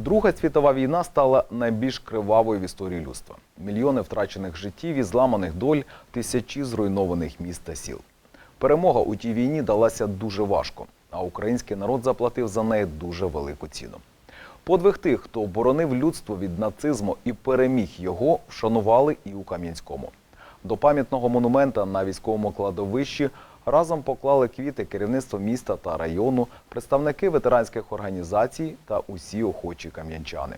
Друга світова війна стала найбільш кривавою в історії людства. Мільйони втрачених життів і зламаних доль, тисячі зруйнованих міст та сіл. Перемога у тій війні далася дуже важко, а український народ заплатив за неї дуже велику ціну. Подвиг тих, хто оборонив людство від нацизму і переміг його, вшанували і у Кам'янському. До пам'ятного монумента на військовому кладовищі разом поклали квіти керівництво міста та району, представники ветеранських організацій та усі охочі кам'янчани.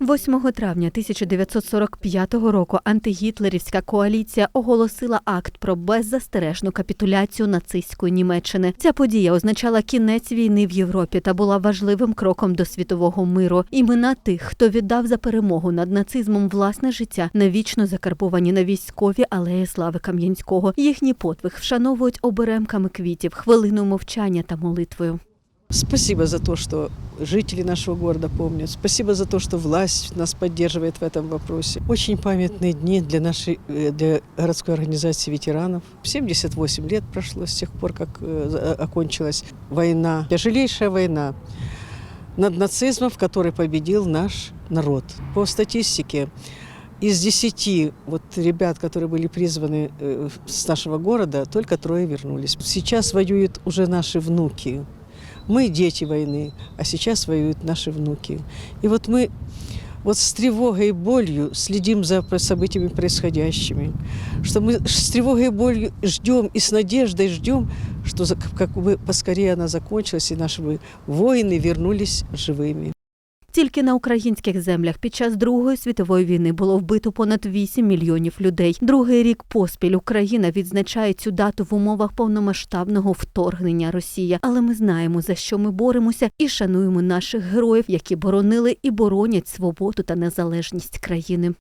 8 травня 1945 року антигітлерівська коаліція оголосила акт про беззастережну капітуляцію нацистської Німеччини. Ця подія означала кінець війни в Європі та була важливим кроком до світового миру. Імена тих, хто віддав за перемогу над нацизмом власне життя, навічно закарбовані на військові алеї слави Кам'янського. Їхній подвиг вшановують оберемками квітів, хвилиною мовчання та молитвою. Спасибо за то, что жители нашего города помнят. Спасибо за то, что власть нас поддерживает в этом вопросе. Очень памятные дни для нашей э, для городской организации ветеранов. 78 лет прошло с тех пор, как э, за- окончилась война. Тяжелейшая война над нацизмом, в которой победил наш народ. По статистике, из десяти вот ребят, которые были призваны э, с нашего города, только трое вернулись. Сейчас воюют уже наши внуки. Мы дети войны, а сейчас воюют наши внуки. И вот мы вот с тревогой и болью следим за событиями происходящими, что мы с тревогой и болью ждем и с надеждой ждем, что за- как бы поскорее она закончилась и наши бы воины вернулись живыми. Тільки на українських землях під час Другої світової війни було вбито понад 8 мільйонів людей. Другий рік поспіль Україна відзначає цю дату в умовах повномасштабного вторгнення Росії. Але ми знаємо за що ми боремося і шануємо наших героїв, які боронили і боронять свободу та незалежність країни.